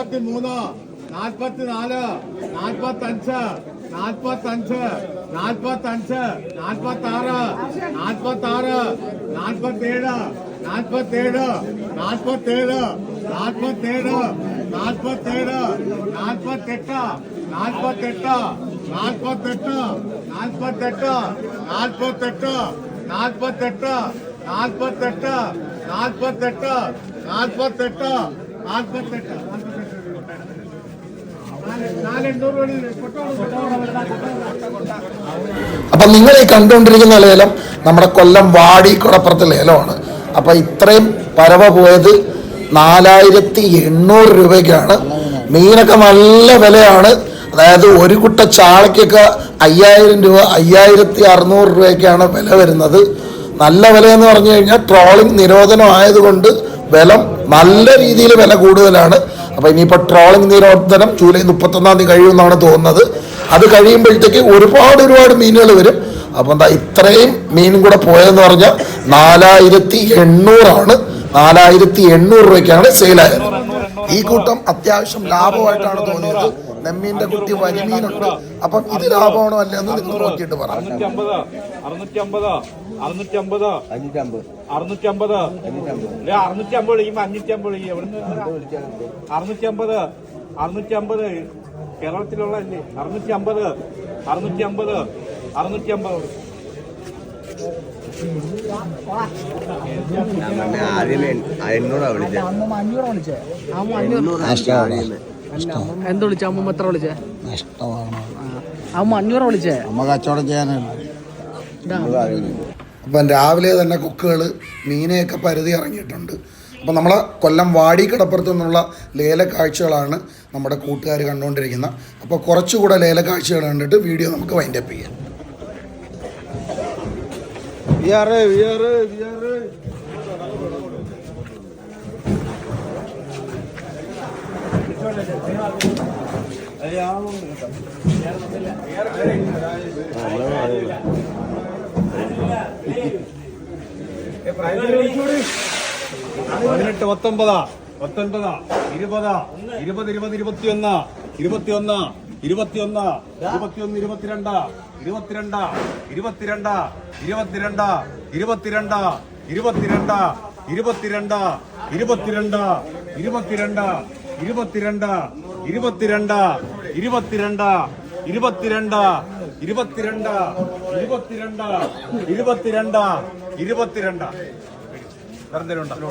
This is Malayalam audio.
മൂന്ന് നാൽപ്പത്തിനാല് നാൽപ്പത്തഞ്ച് നാൽപ്പത്തഞ്ച് നാൽപ്പത്തഞ്ച് നാൽപ്പത്താറ് നാൽപ്പത്താറ് നാൽപ്പത്തേഴ് നാൽപ്പത്തേഴ് നാൽപ്പത്തേഴ് നാൽപ്പത്തേഴ് നാൽപ്പത്തേഴ് നാൽപ്പത്തെട്ട് നാൽപ്പത്തെട്ട് നാൽപ്പത്തെട്ട് നാൽപ്പത്തെട്ട് നാൽപ്പത്തെട്ട് നാൽപ്പത്തെട്ട് നാൽപ്പത്തെട്ട് നാൽപ്പത്തെട്ട് നാൽപ്പത്തെട്ട് നാൽപ്പത്തെട്ട് നാലെണ്ണൂറ് മണി അപ്പം നിങ്ങൾ ഈ കണ്ടുകൊണ്ടിരിക്കുന്ന ലേലം നമ്മുടെ കൊല്ലം വാടി കുടപ്പുറത്തെ ലേലമാണ്. അപ്പം ഇത്രയും പരവ പോയത് നാലായിരത്തി എണ്ണൂറ് രൂപയ്ക്കാണ്. മീനൊക്കെ നല്ല വിലയാണ്. അതായത് ഒരു കുട്ട ചാളയ്ക്കൊക്കെ അയ്യായിരം രൂപ അയ്യായിരത്തി അറുന്നൂറ് രൂപയ്ക്കാണ് വില വരുന്നത്. നല്ല വില എന്ന് പറഞ്ഞു കഴിഞ്ഞാൽ ട്രോളിംഗ് നിരോധനം ആയതുകൊണ്ട് വില നല്ല രീതിയിൽ വില കൂടുതലാണ്. അപ്പോൾ ഇനിയിപ്പോൾ ട്രോളിംഗ് നിരോധനം ജൂലൈ മുപ്പത്തൊന്നാം തീയതി കഴിയുമെന്നാണ് തോന്നുന്നത്. അത് കഴിയുമ്പോഴത്തേക്ക് ഒരുപാട് ഒരുപാട് മീനുകൾ വരും. അപ്പം എന്താ ഇത്രയും മീനും കൂടെ പോയതെന്ന് പറഞ്ഞാൽ നാലായിരത്തി എണ്ണൂറാണ് നാലായിരത്തി എണ്ണൂറ് രൂപയ്ക്കാണ് സെയിലായത് ഈ കൂട്ടം അത്യാവശ്യം ലാഭമായിട്ടാണ് തോന്നിയത്. നെമ്മീന്റെ കുട്ടി വരിമീനുണ്ട് അപ്പം ഇത് ലാഭമാണോ അല്ലേ? എന്ന് നിങ്ങൾ നോക്കിയിട്ട് പറ. അറുന്നൂറ്റമ്പത് അറുന്നൂറ്റമ്പത് വിളിക്കുമ്പോ അഞ്ഞൂറ്റമ്പത്. എവിടുന്ന് അറുന്നൂറ്റമ്പത് അറുന്നൂറ്റമ്പത് കേരളത്തിലുള്ള അല്ലേ? അറുന്നൂറ്റമ്പത് അറുന്നൂറ്റമ്പത് അറുന്നൂറ്റമ്പത്. ആദ്യമേ എണ്ണൂറാ വിളിച്ചത് എന്ത് വിളിച്ച? അമ്മ എത്ര വിളിച്ചേ? നഷ്ടമാണ് അമ്മ അഞ്ഞൂറ് വിളിച്ചേ? അമ്മ കച്ചവടം ചെയ്യാനാണ് ഇതാ. അപ്പം രാവിലെ തന്നെ കുക്കുകൾ മീനെയൊക്കെ പരിധി ഇറങ്ങിയിട്ടുണ്ട്. അപ്പം നമ്മളെ കൊല്ലം വാടി കിടപ്പുറത്ത് നിന്നുള്ള ലേല കാഴ്ചകളാണ് നമ്മുടെ കൂട്ടുകാർ കണ്ടുകൊണ്ടിരിക്കുന്നത്. അപ്പോൾ കുറച്ചുകൂടെ ലേല കാഴ്ചകൾ കണ്ടിട്ട് വീഡിയോ നമുക്ക് വൈൻഡപ്പ് ചെയ്യാം. പതിനെട്ട് പത്തൊമ്പതാ പത്തൊൻപതാ ഇരുപതാ ഇരുപത് ഇരുപത് ഇരുപത്തിയൊന്ന് ഇരുപത്തിയൊന്ന് ഇരുപത്തിയൊന്ന് ഇരുപത്തിയൊന്ന് ഇരുപത്തിരണ്ട് ഇരുപത്തിരണ്ട് ഇരുപത്തിരണ്ട് ഇരുപത്തിരണ്ട് ഇരുപത്തിരണ്ട് ഇരുപത്തിരണ്ട് ഇരുപത്തിരണ്ട് ഇരുപത്തിരണ്ട് ഇരുപത്തിരണ്ട് ഇരുപത്തിരണ്ട് ഇരുപത്തിരണ്ട് ഇരുപത്തിരണ്ട് ഇരുപത്തിരണ്ട് ഇരുപത്തിരണ്ട് ഇരുപത്തിരണ്ട് ഇരുപത്തിരണ്ട് വേറെന്തേലും ഉണ്ടോ?